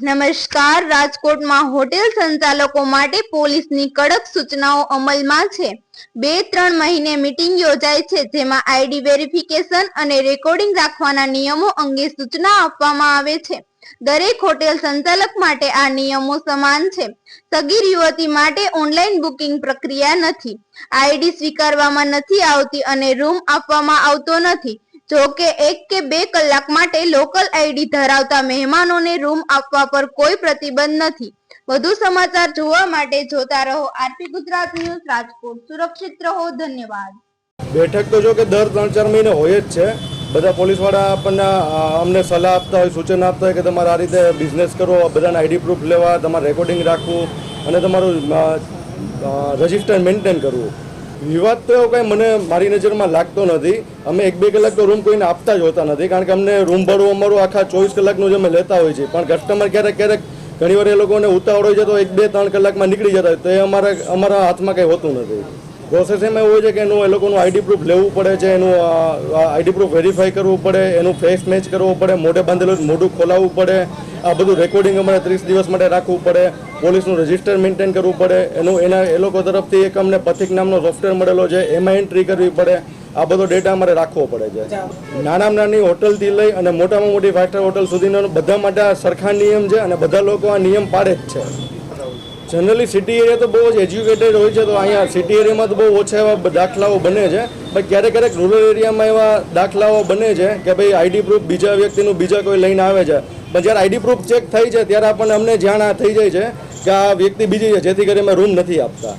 નમસ્કાર, રાજકોટમાં હોટેલ સંચાલકો માટે પોલીસની કડક સૂચનાઓ અમલમાં છે. બે, ત્રણ મહિને મીટિંગ યોજાય છે, જેમાં આઈડી વેરિફિકેશન અને રેકોર્ડિંગ રાખવાના નિયમો અંગે સૂચના આપવામાં આવે છે. દરેક હોટેલ સંચાલક માટે આ નિયમો સમાન છે. સગીર યુવતી માટે ઓનલાઈન બુકિંગ પ્રક્રિયા નથી. આઈડી સ્વીકારવામાં નથી આવતી અને રૂમ આપવામાં આવતો નથી. જો કે એક કે બે કલાક માટે લોકલ આઈડી ધરાવતા મહેમાનોને રૂમ આપવા પર કોઈ પ્રતિબંધ નથી. વધુ સમાચાર જોવા માટે જોતા રહો આરપી ગુજરાત ન્યૂઝ રાજકોટ. સુરક્ષિત રહો, ધન્યવાદ. બેઠક તો જો કે દર ત્રણ ચાર મહિને હોય જ છે. બધા પોલીસવાળા આપણને અમને સલાહ આપતા હોય, સૂચન આપતા હોય કે તમારે આ રીતે બિઝનેસ કરવો બધાને આઈડી પ્રૂફ લેવા, તમારે રેકોર્ડિંગ રાખવું અને તમારું રજિસ્ટર મેન્ટેન કરવું. વિવાદ તો એવો કંઈ મને મારી નજરમાં લાગતો નથી. અમે એક બે કલાક તો રૂમ કોઈને આપતા જ હોતા નથી, કારણ કે અમને રૂમ ભાડું અમારું આખા ચોવીસ કલાકનું જ અમે લેતા હોય છે પણ કસ્ટમર ક્યારેક ક્યારેક ઘણી વાર એ લોકોને ઉતાવળ હોય છે તો એક બે ત્રણ કલાકમાં નીકળી જતા હોય. તો એ અમારા અમારા હાથમાં કંઈ હોતું નથી. પ્રોસેસ એમાં એવું હોય છે કે એનું એ લોકોનું આઈડી પ્રૂફ લેવું પડે છે, એનું આઈડી પ્રૂફ વેરીફાઈ કરવું પડે, એનું ફેસ મેચ કરવું પડે, મોઢે બાંધેલું મોઢું ખોલાવવું પડે. આ બધું રેકોર્ડિંગ અમારે ત્રીસ દિવસ માટે રાખવું પડે. પોલીસનું રજિસ્ટર મેન્ટેન કરવું પડે. એનું એના એ લોકો તરફથી એક અમને પથિક નામનો સોફ્ટવેર મળેલો છે એમાં એન્ટ્રી કરવી પડે. આ બધો ડેટા અમારે રાખવો પડે છે. નાનામાં નાની હોટલથી લઈ અને મોટામાં મોટી ફાઇવ સ્ટાર હોટલ સુધીનો બધા માટે આ સરખા નિયમ છે અને બધા લોકો આ નિયમ પાડે જ છે. જનરલી સિટી એરિયા તો બહુ જ એજ્યુકેટેડ હોય છે તો અહીંયા સિટી એરિયામાં તો બહુ ઓછા એવા દાખલાઓ બને છે. પણ ક્યારેક ક્યારેક રૂરલ એરિયામાં એવા દાખલાઓ બને છે કે ભાઈ આઈડી પ્રૂફ બીજા વ્યક્તિનું બીજા કોઈ લઈને આવે છે. પણ જ્યારે આઈડી પ્રૂફ ચેક થઈ છે ત્યારે આપણને અમને જાણ આ થઈ જાય છે કે આ વ્યક્તિ બીજી છે જેથી કરી અમે રૂમ નથી આપતા.